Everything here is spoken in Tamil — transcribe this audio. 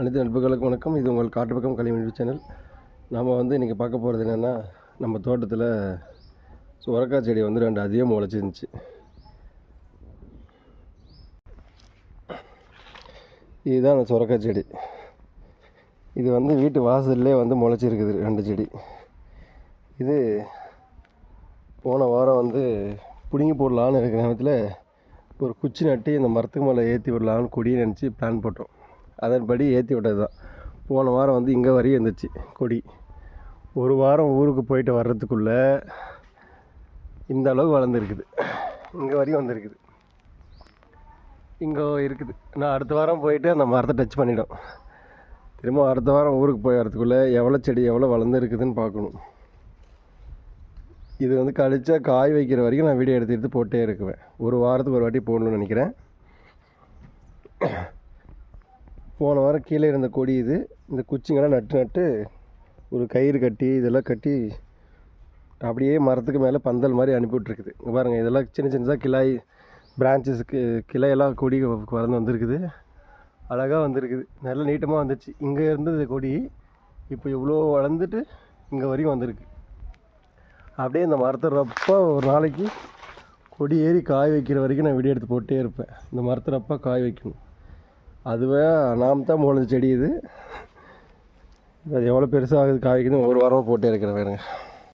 அனைத்து நண்பர்களுக்கும் வணக்கம். இது உங்கள் காட்டு பக்கம் சேனல். நாம் வந்து இன்றைக்கி பார்க்க போகிறது என்னென்னா நம்ம தோட்டத்தில் சுரக்காய் செடி வந்து ரெண்டு அதிகம் முளைச்சிருந்துச்சு. இதுதான் அந்த சுரக்காய் செடி. இது வந்து வீட்டு வாசல்லே வந்து முளைச்சிருக்குது ரெண்டு செடி. இது போன வாரம் வந்து பிடுங்கி போடலான்னு இருக்கிற நேரத்தில் ஒரு குச்சி நட்டி இந்த மரத்துக்கு மேலே ஏற்றி விடலான்னு கொடியை நினச்சி பிளான் போட்டோம். அதன்படி ஏற்றி விட்டது தான் போன வாரம் வந்து இங்கே வரையும் இருந்துச்சு கொடி. ஒரு வாரம் ஊருக்கு போயிட்டு வர்றதுக்குள்ளே இந்த அளவு வளர்ந்துருக்குது. இங்கே வரையும் வந்திருக்குது. இங்கே இருக்குது. நான் அடுத்த வாரம் போயிட்டு அந்த மரத்தை டச் பண்ணிவிடும் திரும்ப அடுத்த வாரம் ஊருக்கு போய் வரதுக்குள்ளே எவ்வளோ செடி எவ்வளோ வளர்ந்துருக்குதுன்னு பார்க்கணும். இது வந்து கழிச்சா காய் வைக்கிற வரைக்கும் நான் வீடியோ எடுத்து எடுத்து போட்டே இருக்குவேன். ஒரு வாரத்துக்கு ஒரு வாட்டி போடணும்னு நினைக்கிறேன். போன வாரம் கீழே இருந்த கொடி இது இந்த குச்சிங்கெல்லாம் நட்டு நட்டு ஒரு கயிறு கட்டி இதெல்லாம் கட்டி அப்படியே மரத்துக்கு மேலே பந்தல் மாதிரி அனுப்பி விட்ருக்குது பாருங்கள் இதெல்லாம் சின்ன சின்னதாக கிளாய் பிரான்ச்சஸ்க்கு கிளையெல்லாம் கொடி வளர்ந்து வந்திருக்குது. அழகாக வந்திருக்குது. நல்ல நீட்டமாக வந்துச்சு. இங்கே இருந்தது கொடி இப்போ இவ்வளோ வளர்ந்துட்டு இங்கே வரையும் வந்திருக்கு. அப்படியே இந்த மரத்தை ரப்பா ஒரு நாளைக்கு கொடி ஏறி காய் வைக்கிற வரைக்கும் நான் வீடியோ எடுத்து போட்டே இருப்பேன். இந்த மரத்தை ரப்பா காய் வைக்கணும். அதுவே நாம் தான் முளைஞ்ச செடி இது. அது எவ்வளோ பெருசாக ஆகுது வைக்குது ஒரு வாரமாக போட்டே இருக்கிறேன் வேணுங்க.